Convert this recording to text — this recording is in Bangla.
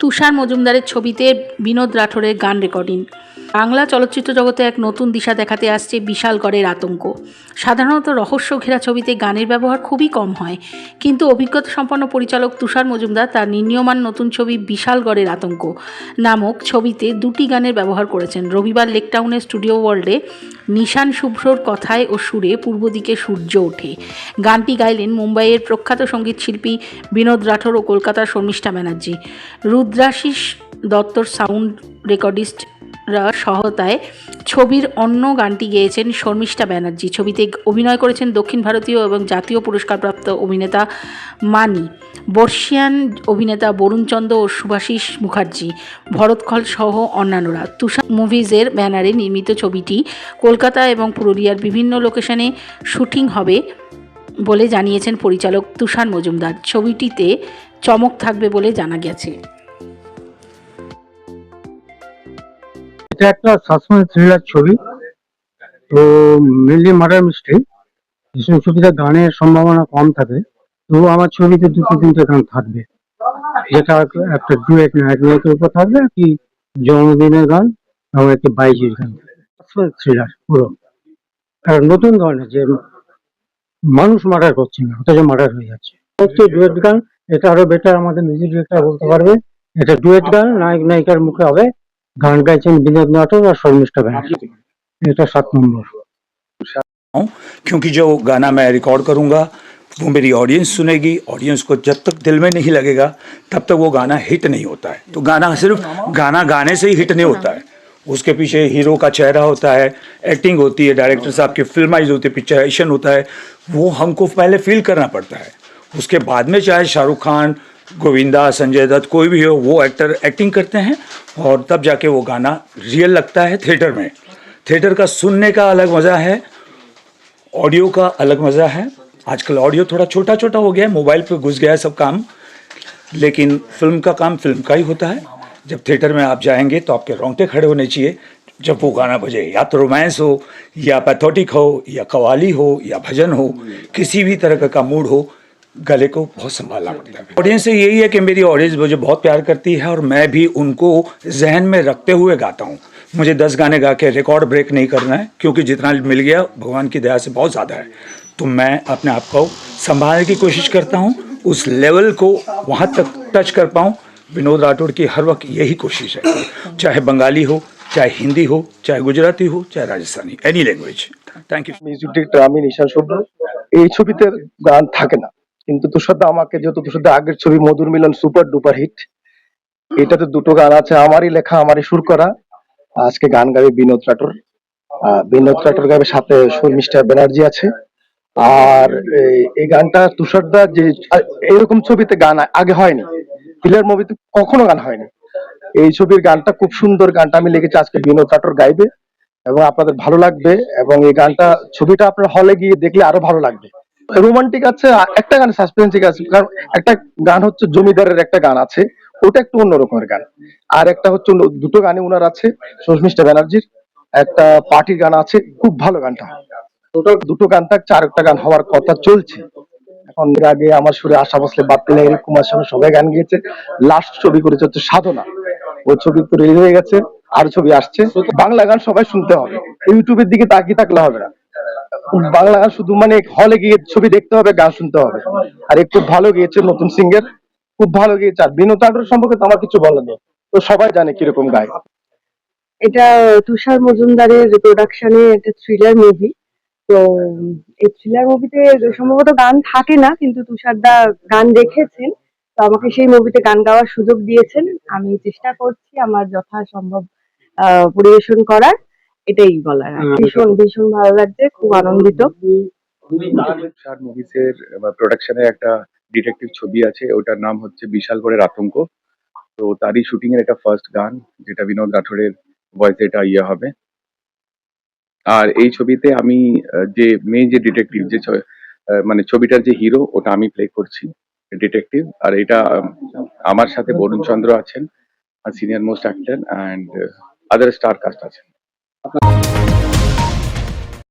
তুষার মজুমদারের ছবিতে বিনোদ রাঠোরের গান রেকর্ডিং। বাংলা চলচ্চিত্র জগতে এক নতুন দিশা দেখাতে আসছে বিশালগড়ের আতঙ্ক। সাধারণত রহস্য ঘেরা ছবিতে গানের ব্যবহার খুবই কম হয়। কিন্তু অভিজ্ঞতা সম্পন্ন পরিচালক তুষার মজুমদার তার নির্ণীয়মান নতুন ছবি বিশালগড়ের আতঙ্ক নামক ছবিতে দুটি গানের ব্যবহার করেছেন। রবিবার লেকটাউনের স্টুডিও ওয়ার্ল্ডে নিশান শুভ্রর কথায় ও সুরে পূর্ব দিকে সূর্য ওঠে। গানটি গাইলেন মুম্বাইয়ের প্রখ্যাত সংগীত শিল্পী বিনোদ রাঠোর ও কলকাতার শর্মিষ্ঠা ব্যানার্জি। রুদ্রাশিস দত্তর সাউন্ড রেকর্ডিস্টরা সহায়তায় ছবির অন্য গানটি গেয়েছেন শর্মিষ্ঠা ব্যানার্জি। ছবিতে অভিনয় করেছেন দক্ষিণ ভারতীয় এবং জাতীয় পুরস্কারপ্রাপ্ত অভিনেতা মানি, বর্ষিয়ান অভিনেতা বরুণচন্দ্র ও সুভাষিস মুখার্জি ভরতখল সহ অন্যান্যরা। তুষার মুভিজের ব্যানারে নির্মিত ছবিটি কলকাতা এবং পুরুলিয়ার বিভিন্ন লোকেশনে শুটিং হবে বলে জানিয়েছেন পরিচালক তুষার মজুমদার। ছবিটিতে চমক থাকবে বলে জানা গেছে। এটা একটা সাসপেন্স থ্রিলার ছবি। তো মেনলি মার্ডার মিস্ট্রি যেসব ছবিতে গানের সম্ভাবনা কম থাকে। তো আমার ছবিতে দুটো তিনটে গান থাকবে। যেটা একটা ডুয়েট নায়ক নায়কের উপর থাকবে কি জন্মদিনের গান এবং একটি বাইজির গান। থ্রিলার, পুরো। আর নতুন ধরনের যে মানুষ মার্ডার করছে না অথচ মার্ডার হয়ে যাচ্ছে। হচ্ছে ডুয়েট গান, এটা আরও বেটার আমাদের মিউজিক ডিরেক্টর বলতে পারবে। এটা ডুয়েট গান নায়ক নায়িকার মুখে হবে। গান গাইছেন বিনোদ নাটক আর শর্মিষ্ঠা ব্যানার্জি এটা সাত নম্বর क्योंकि जो गाना मैं रिकॉर्ड करूंगा वो मेरी ऑडियंस सुनेगी ऑडियंस को जब तक दिल में नहीं लगेगा तब तक वो गाना हिट नहीं होता है तो गाना सिर्फ गाना गाने से ही हिट नहीं होता है उसके पीछे हीरो का चेहरा होता है एक्टिंग होती है डायरेक्टर साहब की फिल्माइज होती है पिक्चराइजेशन होता है वो हमको पहले फील करना पड़ता है उसके बाद में चाहे शाहरुख खान गोविंदा संजय दत्त कोई भी हो वो एक्टर एक्टिंग करते हैं और तब जाके वो गाना रियल लगता है थिएटर में। थिएटर का सुनने का अलग मज़ा है ऑडियो का अलग मज़ा है। आजकल ऑडियो थोड़ा छोटा छोटा हो गया है मोबाइल पे घुस गया है सब काम लेकिन फ़िल्म का काम फ़िल्म का ही होता है। जब थिएटर में आप जाएँगे तो आपके रोंगटे खड़े होने चाहिए जब वो गाना बजे या तो रोमांस हो या पैथोटिक हो या कवाली हो या भजन हो किसी भी तरह का, मूड हो गले को बहुत संभालना पड़ता है ऑडियंस से यही है कि मेरी ऑडियंस मुझे बहुत प्यार करती है और मैं भी उनको जहन में रखते हुए गाता हूँ मुझे दस गाने गा के रिकॉर्ड ब्रेक नहीं करना है क्योंकि जितना मिल गया भगवान की दया से बहुत ज़्यादा है तो मैं अपने आप को संभालने की कोशिश करता हूँ उस लेवल को वहाँ तक टच कर पाऊँ विनोद राठौड़ की हर वक्त यही कोशिश है चाहे बंगाली हो चाहे हिंदी हो चाहे गुजराती हो चाहे Rajasthani any language thank you music director আমি নিশান শুভ্র এই ছবিতে গান থাকে না কিন্তু তুষারদা আমাকে যেহেতু তুষারদা আগের ছবি মধুর মিলন সুপার ডুপার হিট, এটাতে দুটো গান আছে, আমারই লেখা, আমারই সুর করা। আজকে গান গাবে বিনোদ রাটোর বিনোদ রাটোর গাবে সাথে শর্মিষ্ঠা ব্যানার্জি আছে। আর এই- এই গানটা তুষারদা যে এরকম ছবিতে গান আগে হয়নি। থ্রিলার মুভিতে কখনো গান হয়নি। এই ছবির গানটা খুব সুন্দর গানটা আমি লিখেছি, আজকে বিনোদ রাটোর গাইবে। এবং আপনাদের ভালো লাগবে। এবং এই গানটা, ছবিটা আপনার হলে গিয়ে দেখলে আরও ভালো লাগবে। রোমান্টিক আছে একটা গান সাসপেন্সিক আছে, কারণ একটা গান হচ্ছে জমিদারের একটা গান আছে, ওটা একটু অন্য রকমের গান। আর একটা হচ্ছে দুটো গানে উনার আছে শর্মিষ্ঠা ব্যানার্জির, একটা পার্টির গান আছে, খুব ভালো গানটা। দুটো গান থাকছে আর একটা গান হওয়ার কথা চলছে। এখন এর আগে আমার সুরে আশা বসলে বাদ পেলে কুমার সঙ্গে সবাই গান গিয়েছে। লাস্ট ছবি করেছে হচ্ছে সাধনা। ও ছবি তো রিলিজ হয়ে গেছে, আর ছবি আসছে। বাংলা গান সবাই শুনতে হবে। ইউটিউবের দিকে তাকিয়ে থাকলে হবে না। বাংলা গান শুধু মানে হলে গিয়ে ছবি দেখতে হবে, গান শুনতে হবে। আর একটু ভালো গিয়েছে নতুন সিঙ্গার খুব ভালো গিয়েছে। আর বিনোদ নাটোর সম্পর্কে তো আমার কিছু বলার নেই। তো সবাই জানে কীরকম গায়। এটা তুষার মজুমদারের প্রোডাকশনে একটা থ্রিলার মুভি তো, এই থ্রিলার মুভিতে সম্ভবত গান থাকে না, কিন্তু তুষারদা গান রেখেছেন তো আমাকে সেই মুভিতে গান গাওয়ার সুযোগ দিয়েছেন। আমি চেষ্টা করছি আমার যথাসম্ভব পরিবেশন করার। এটাই বলার কি। ভীষণ ভীষণ ভালো লাগছে খুব আনন্দিত। মুভিসের প্রোডাকশনের একটা ডিটেকটিভ ছবি আছে ওটার নাম হচ্ছে বিশালগড়ের আতঙ্ক। তো তারই শুটিং এর একটা ফার্স্ট গান যেটা বিনোদ রাঠোরের ভয়েসে এটা ইয়ে হবে। আর এই ছবিতে আমি যে মেয়ে যে ডিটেকটিভ যে মানে ছবিটার যে হিরো ওটা আমি প্লে করছি ডিটেকটিভ আর এটা আমার সাথে বরুণ চন্দ্র আছেন senior most actor and other star cast আছেন।